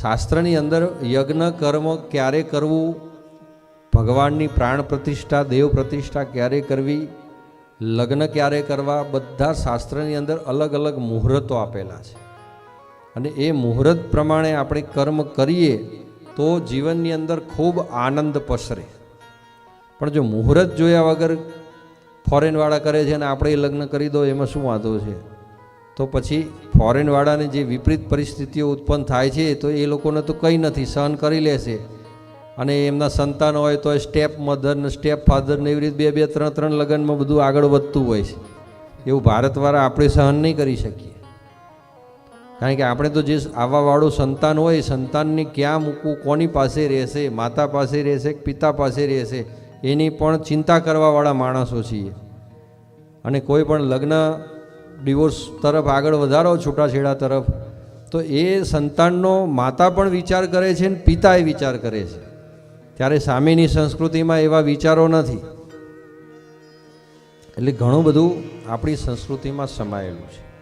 શાસ્ત્રની અંદર યજ્ઞ, કર્મ ક્યારે કરવું? ભગવાનની પ્રાણ પ્રતિષ્ઠા, દેવ પ્રતિષ્ઠા ક્યારે કરવી? લગ્ન ક્યારે કરવા? બધા શાસ્ત્રની અંદર અલગ અલગ મુહૂર્તો આપેલા છે. અને એ મુહૂર્ત પ્રમાણે આપણે કર્મ કરીએ તો જીવનની અંદર ખૂબ આનંદ પસરે. પણ જો મુહૂર્ત જોયા વગર ફોરેનવાળા કરે છે અને આપણે એ લગ્ન કરી દો, એમાં શું વાંધો છે? તો પછી ફોરેનવાળાને જે વિપરીત પરિસ્થિતિઓ ઉત્પન્ન થાય છે, તો એ લોકોને તો કંઈ નથી, સહન કરી લેશે અને એમના સંતાન હોય તો સ્ટેપ મધરને સ્ટેપ ફાધરને એવી રીતે બે બે, ત્રણ ત્રણ લગ્નમાં બધું આગળ વધતું હોય છે. એવું ભારતવાળા આપણે સહન નહીં કરી શકીએ. કારણ કે આપણે તો જે આવાવાળું સંતાન હોય, એ સંતાનને ક્યાં મૂકવું, કોની પાસે રહેશે, માતા પાસે રહેશે કે પિતા પાસે રહેશે, એની પણ ચિંતા કરવાવાળા માણસો છીએ. અને કોઈ પણ લગ્ન ડિવોર્સ તરફ આગળ વધારો, છૂટાછેડા તરફ. તો એ સંતાનનો માતા પણ વિચાર કરે છે ને પિતા એ વિચાર કરે છે. ત્યારે સામેની સંસ્કૃતિમાં એવા વિચારો નથી. એટલે ઘણું બધું આપણી સંસ્કૃતિમાં સમાયેલું છે.